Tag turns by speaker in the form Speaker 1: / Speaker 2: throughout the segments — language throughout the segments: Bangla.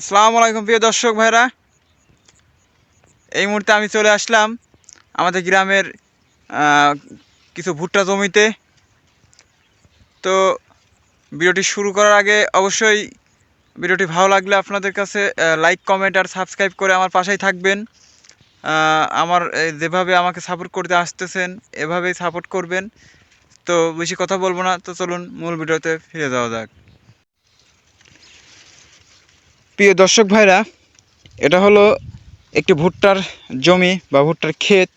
Speaker 1: আসসালামু আলাইকুম, প্রিয় দর্শক ভাইরা এই মুহূর্তে আমি চলে আসলাম আমাদের গ্রামের কিছু ভুট্টা জমিতে। তো ভিডিওটি শুরু করার আগে অবশ্যই ভিডিওটি ভালো লাগলে আপনাদের কাছে লাইক কমেন্ট আর সাবস্ক্রাইব করে আমার পাশেই থাকবেন। আমার যেভাবে আমাকে সাপোর্ট করতে আসতেছেন, এভাবেই সাপোর্ট করবেন। তো বেশি কথা বলব না, তো চলুন মূল ভিডিওতে ফিরে যাওয়া যাক। প্রিয় দর্শক ভাইরা, এটা হলো একটি ভুট্টার জমি বা ভুট্টার ক্ষেত।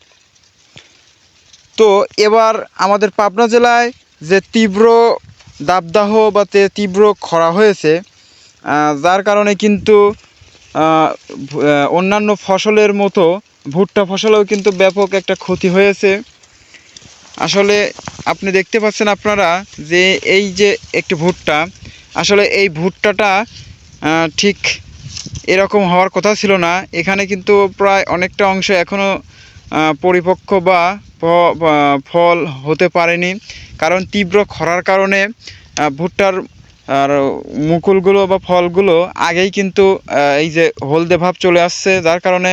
Speaker 1: তো এবার আমাদের পাবনা জেলায় যে তীব্র দাবদাহ বা তে তীব্র খরা হয়েছে যার কারণে কিন্তু অন্যান্য ফসলের মতো ভুট্টা ফসলেও কিন্তু ব্যাপক একটা ক্ষতি হয়েছে। আসলে আপনি দেখতে পাচ্ছেন আপনারা যে এই যে একটি ভুট্টা, আসলে এই ভুট্টাটা ঠিক এরকম হওয়ার কথা ছিল না। এখানে কিন্তু প্রায় অনেকটা অংশ এখনও পরিপক্ক বা ফল হতে পারেনি। কারণ তীব্র খরার কারণে ভুট্টার আর মুকুলগুলো বা ফলগুলো আগেই কিন্তু এই যে হলদে ভাব চলে আসছে। যার কারণে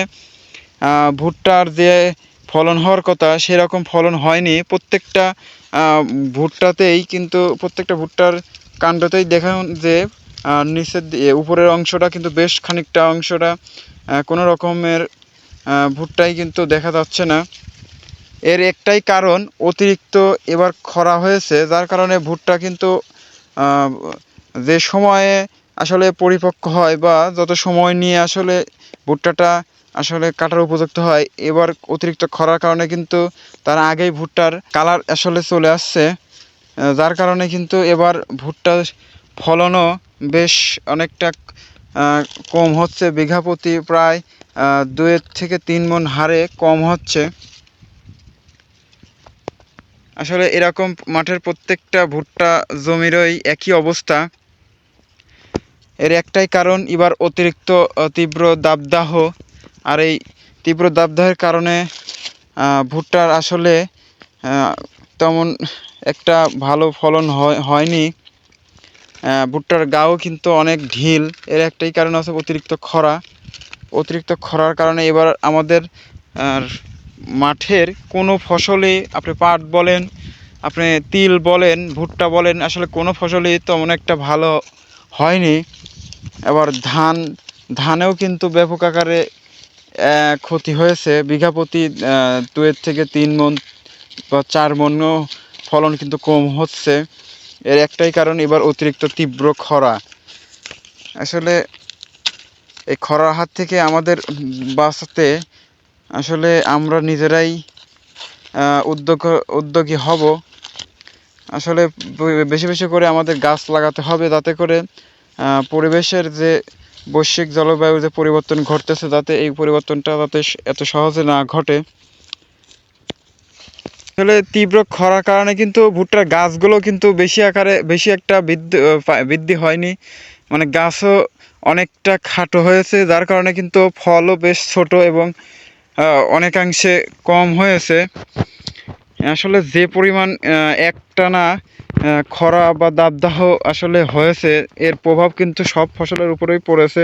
Speaker 1: ভুট্টার যে ফলন হওয়ার কথা, সেরকম ফলন হয়নি। প্রত্যেকটা ভুট্টাতেই কিন্তু, প্রত্যেকটা ভুট্টার কাণ্ডতেই দেখা যে আহ, নিচের উপরের অংশটা কিন্তু বেশ খানিকটা অংশটা কোনো রকমের ভুট্টাই কিন্তু দেখা যাচ্ছে না। এর একটাই কারণ অতিরিক্ত এবার খরা হয়েছে যার কারণে ভুট্টা কিন্তু যে সময়ে আসলে পরিপক্ক হয় বা যত সময় নিয়ে আসলে ভুট্টাটা আসলে কাটার উপযুক্ত হয় এবার অতিরিক্ত খরার কারণে কিন্তু তার আগেই ভুট্টার কালার আসলে চলে আসছে। যার কারণে কিন্তু এবার ভুট্টার ফলনও বেশ অনেকটা কম হচ্ছে। বিঘা প্রতি প্রায় দুয়ের থেকে তিন মন হারে কম হচ্ছে। আসলে এরকম মাঠের প্রত্যেকটা ভুট্টা জমিরই একই অবস্থা। এর একটাই কারণ, এবার অতিরিক্ত তীব্র দাবদাহ। আর এই তীব্র দাবদাহের কারণে ভুট্টার আসলে তেমন একটা ভালো ফলন হয়- হয়নি। ভুট্টার গাও কিন্তু অনেক ঢিল। এর একটাই কারণ আছে অতিরিক্ত খরা। অতিরিক্ত খরার কারণে এবার আমাদের মাঠের কোনো ফসলে আপনি পাট বলেন, আপনি তিল বলেন, ভুট্টা বলেন, আসলে কোনো ফসলই তেমন একটা ভালো হয়নি। এবার ধান, ধানেও কিন্তু ব্যাপক আকারে ক্ষতি হয়েছে। বিঘা প্রতি দুয়ের থেকে তিন মন বা চার মনও ফলন কিন্তু কম হচ্ছে। এর একটাই কারণ এবার অতিরিক্ত তীব্র খরা। আসলে এই খরার হাত থেকে আমাদের বাঁচাতে আসলে আমরা নিজেরাই উদ্যোগ, উদ্যোগী হব। আসলে বেশি বেশি করে আমাদের গাছ লাগাতে হবে যাতে করে পরিবেশের যে বৈশ্বিক জলবায়ুর যে পরিবর্তন ঘটতেছে যাতে এই পরিবর্তনটা যাতে এত সহজে না ঘটে। আসলে তীব্র খরার কারণে কিন্তু ভুট্টার গাছগুলো কিন্তু বেশি আকারে, বেশি একটা বৃদ্ধি বৃদ্ধি হয়নি। মানে গাছও অনেকটা খাটো হয়েছে, যার কারণে কিন্তু ফলও বেশ ছোট এবং অনেকাংশে কম হয়েছে। আসলে যে পরিমাণ একটানা খরা বা দাবদাহ আসলে হয়েছে, এর প্রভাব কিন্তু সব ফসলের উপরেই পড়েছে।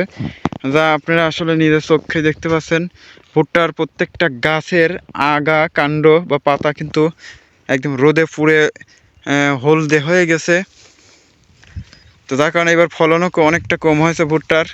Speaker 1: যা আপনারা আসলে নিজের চোখে দেখতে পাচ্ছেন, ভুট্টার প্রত্যেকটা গাছের আগা, কাণ্ড বা পাতা কিন্তু একদম রোদে পুড়ে হলদে হয়ে গেছে। তো যার কারণে এবার ফলনও অনেকটা কম হয়েছে ভুট্টার।